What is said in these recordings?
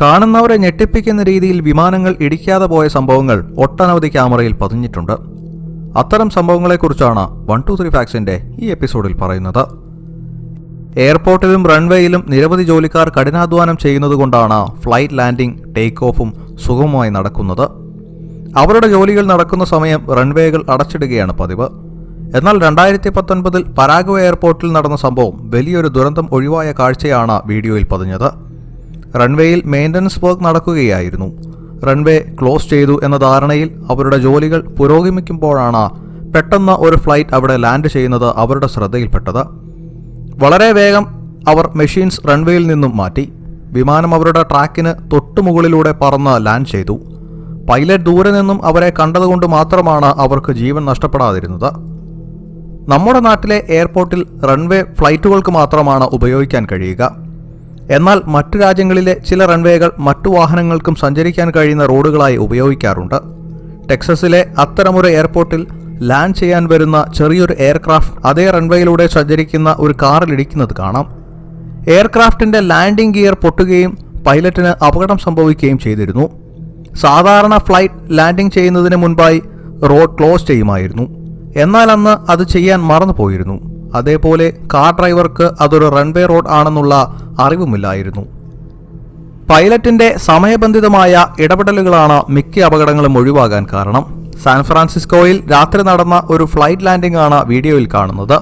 കാണുന്നവരെ ഞെട്ടിപ്പിക്കുന്ന രീതിയിൽ വിമാനങ്ങൾ ഇടിക്കാതെ പോയ സംഭവങ്ങൾ ഒട്ടനവധി ക്യാമറയിൽ പതിഞ്ഞിട്ടുണ്ട്. അത്തരം സംഭവങ്ങളെക്കുറിച്ചാണ് വൺ ടു ത്രീ ഫാക്സിന്റെ ഈ എപ്പിസോഡിൽ പറയുന്നത്. എയർപോർട്ടിലും റൺവേയിലും നിരവധി ജോലിക്കാർ കഠിനാധ്വാനം ചെയ്യുന്നതുകൊണ്ടാണ് ഫ്ലൈറ്റ് ലാൻഡിംഗ് ടേക്ക് ഓഫും സുഗമമായി നടക്കുന്നത്. അവരുടെ ജോലികൾ നടക്കുന്ന സമയം റൺവേകൾ അടച്ചിടുകയാണ് പതിവ്. എന്നാൽ രണ്ടായിരത്തി പത്തൊൻപതിൽ പരാഗ്വ എയർപോർട്ടിൽ നടന്ന സംഭവം വലിയൊരു ദുരന്തം ഒഴിവായ കാഴ്ചയാണ് വീഡിയോയിൽ പതിഞ്ഞത്. റൺവേയിൽ മെയിന്റനൻസ് വർക്ക് നടക്കുകയായിരുന്നു. റൺവേ ക്ലോസ് ചെയ്തു എന്ന ധാരണയിൽ അവരുടെ ജോലികൾ പുരോഗമിക്കുമ്പോഴാണ് പെട്ടെന്ന് ഒരു ഫ്ലൈറ്റ് അവിടെ ലാൻഡ് ചെയ്യുന്നത് അവരുടെ ശ്രദ്ധയിൽപ്പെട്ടത്. വളരെ വേഗം അവർ മെഷീൻസ് റൺവേയിൽ നിന്നും മാറ്റി. വിമാനം അവരുടെ ട്രാക്കിന് തൊട്ടുമുകളിലൂടെ പറന്ന് ലാൻഡ് ചെയ്തു. പൈലറ്റ് ദൂരെ നിന്നും അവരെ കണ്ടതുകൊണ്ട് മാത്രമാണ് അവർക്ക് ജീവൻ നഷ്ടപ്പെടാതിരുന്നത്. നമ്മുടെ നാട്ടിലെ എയർപോർട്ടിൽ റൺവേ ഫ്ലൈറ്റുകൾക്ക് മാത്രമാണ് ഉപയോഗിക്കാൻ കഴിയുക. എന്നാൽ മറ്റു രാജ്യങ്ങളിലെ ചില റൺവേകൾ മറ്റു വാഹനങ്ങൾക്കും സഞ്ചരിക്കാൻ കഴിയുന്ന റോഡുകളായി ഉപയോഗിക്കാറുണ്ട്. ടെക്സസിലെ അത്തരമൊരു എയർപോർട്ടിൽ ലാൻഡ് ചെയ്യാൻ വരുന്ന ചെറിയൊരു എയർക്രാഫ്റ്റ് അതേ റൺവേയിലൂടെ സഞ്ചരിക്കുന്ന ഒരു കാറിൽ ഇടിക്കുന്നത് കാണാം. എയർക്രാഫ്റ്റിന്റെ ലാൻഡിംഗ് ഗിയർ പൊട്ടുകയും പൈലറ്റിന് അപകടം സംഭവിക്കുകയും ചെയ്തിരുന്നു. സാധാരണ ഫ്ലൈറ്റ് ലാൻഡിംഗ് ചെയ്യുന്നതിന് മുൻപായി റോഡ് ക്ലോസ് ചെയ്യുമായിരുന്നു. എന്നാൽ അന്ന് അത് ചെയ്യാൻ മറന്നുപോയിരുന്നു. അതേപോലെ കാർ ഡ്രൈവർക്ക് അതൊരു റൺവേ റോഡ് ആണെന്നുള്ള അറിവുമില്ലായിരുന്നു. പൈലറ്റിന്റെ സമയബന്ധിതമായ ഇടപെടലുകളാണ് മിക്ക അപകടങ്ങളും ഒഴിവാകാൻ കാരണം. സാൻ ഫ്രാൻസിസ്കോയിൽ രാത്രി നടന്ന ഒരു ഫ്ലൈറ്റ് ലാൻഡിംഗ് ആണ് വീഡിയോയിൽ കാണുന്നത്.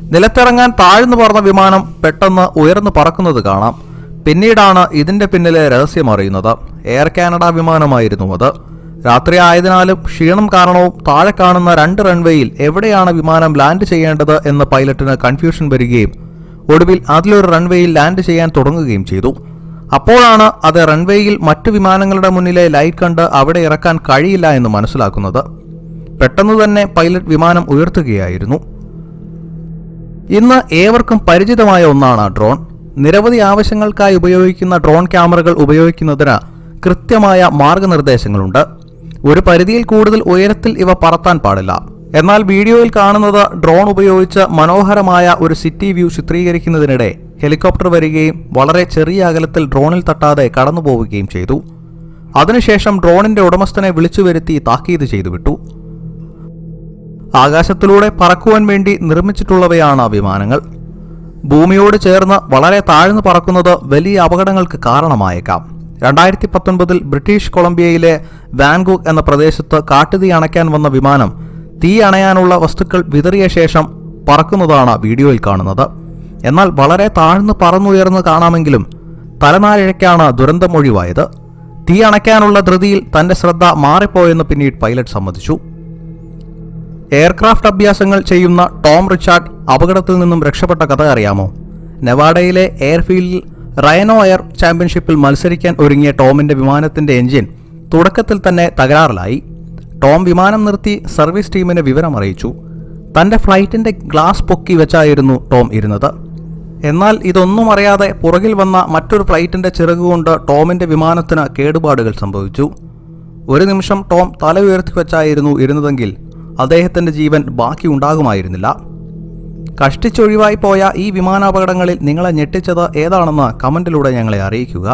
നിലത്തിറങ്ങാൻ താഴ്ന്നു പറന്ന വിമാനം പെട്ടെന്ന് ഉയർന്നു പറക്കുന്നത് കാണാം. പിന്നീടാണ് ഇതിന്റെ പിന്നിലെ രഹസ്യം അറിയുന്നത്. എയർ കാനഡ വിമാനമായിരുന്നു അത്. രാത്രി ആയതിനാലും ക്ഷീണം കാരണവും താഴെ കാണുന്ന രണ്ട് റൺവേയിൽ എവിടെയാണ് വിമാനം ലാൻഡ് ചെയ്യേണ്ടത് എന്ന് പൈലറ്റിന് കൺഫ്യൂഷൻ വരികയും ഒടുവിൽ അതിലൊരു റൺവേയിൽ ലാൻഡ് ചെയ്യാൻ തുടങ്ങുകയും ചെയ്തു. അപ്പോഴാണ് അത് റൺവേയിൽ മറ്റു വിമാനങ്ങളുടെ മുന്നിലെ ലൈറ്റ് കണ്ട് അവിടെ ഇറക്കാൻ കഴിയില്ല എന്ന് മനസ്സിലാക്കുന്നത്. പെട്ടെന്ന് തന്നെ പൈലറ്റ് വിമാനം ഉയർത്തുകയായിരുന്നു. ഇന്ന് ഏവർക്കും പരിചിതമായ ഒന്നാണ് ഡ്രോൺ നിരവധി ആവശ്യങ്ങൾക്കായി ഉപയോഗിക്കുന്ന ഡ്രോൺ ക്യാമറകൾ ഉപയോഗിക്കുന്നതിന് കൃത്യമായ മാർഗനിർദ്ദേശങ്ങളുണ്ട്. ഒരു പരിധിയിൽ കൂടുതൽ ഉയരത്തിൽ ഇവ പറത്താൻ പാടില്ല. എന്നാൽ വീഡിയോയിൽ കാണുന്നത് ഡ്രോൺ ഉപയോഗിച്ച് മനോഹരമായ ഒരു സിറ്റി വ്യൂ ചിത്രീകരിക്കുന്നതിനിടെ ഹെലികോപ്റ്റർ വരികയും വളരെ ചെറിയ അകലത്തിൽ ഡ്രോണിൽ തട്ടാതെ കടന്നുപോവുകയും ചെയ്തു. അതിനുശേഷം ഡ്രോണിന്റെ ഉടമസ്ഥനെ വിളിച്ചു വരുത്തി താക്കീത് ചെയ്തു വിട്ടു ആകാശത്തിലൂടെ പറക്കുവാൻ വേണ്ടി നിർമ്മിച്ചിട്ടുള്ളവയാണ് വിമാനങ്ങൾ. ഭൂമിയോട് ചേർന്ന് വളരെ താഴ്ന്നു പറക്കുന്നത് വലിയ അപകടങ്ങൾക്ക് കാരണമായേക്കാം. രണ്ടായിരത്തി പത്തൊൻപതിൽ ബ്രിട്ടീഷ് കൊളംബിയയിലെ വാൻഗൂക്ക് എന്ന പ്രദേശത്ത് കാട്ടുതീ അണയ്ക്കാൻ വന്ന വിമാനം തീ അണയാനുള്ള വസ്തുക്കൾ വിതറിയ ശേഷം പറക്കുന്നതാണ് വീഡിയോയിൽ കാണുന്നത്. എന്നാൽ വളരെ താഴ്ന്നു പറന്നുയർന്ന് കാണാമെങ്കിലും തലനാരിഴയ്ക്കാണ് ദുരന്തം ഒഴിവായത്. തീ അണയ്ക്കാനുള്ള ധൃതിയിൽ തന്റെ ശ്രദ്ധ മാറിപ്പോയെന്ന് പിന്നീട് പൈലറ്റ് സമ്മതിച്ചു. എയർക്രാഫ്റ്റ് അഭ്യാസങ്ങൾ ചെയ്യുന്ന ടോം റിച്ചാർഡ് അപകടത്തിൽ നിന്നും രക്ഷപ്പെട്ട കഥ അറിയാമോ? നെവാഡയിലെ എയർഫീൽഡിൽ റയനോ എയർ ചാമ്പ്യൻഷിപ്പിൽ മത്സരിക്കാൻ ഒരുങ്ങിയ ടോമിന്റെ വിമാനത്തിന്റെ എഞ്ചിൻ തുടക്കത്തിൽ തന്നെ തകരാറിലായി. ടോം വിമാനം നിർത്തി സർവീസ് ടീമിന് വിവരം അറിയിച്ചു തന്റെ ഫ്ലൈറ്റിന്റെ ഗ്ലാസ് പൊക്കി വെച്ചായിരുന്നു ടോം ഇരുന്നത്. എന്നാൽ ഇതൊന്നും അറിയാതെ പുറകിൽ വന്ന മറ്റൊരു ഫ്ലൈറ്റിന്റെ ചിറകുകൊണ്ട് ടോമിന്റെ വിമാനത്തിന് കേടുപാടുകൾ സംഭവിച്ചു. ഒരു നിമിഷം ടോം തല ഉയർത്തി വെച്ചായിരുന്നു ഇരുന്നതെങ്കിൽ അദ്ദേഹത്തിന്റെ ജീവൻ ബാക്കി ഉണ്ടാകുമായിരുന്നില്ല കഷ്ടിച്ചൊഴിവായി പോയ ഈ വിമാനാപകടങ്ങളിൽ നിങ്ങളെ ഞെട്ടിച്ചത് ഏതാണെന്ന് കമന്റിലൂടെ ഞങ്ങളെ അറിയിക്കുക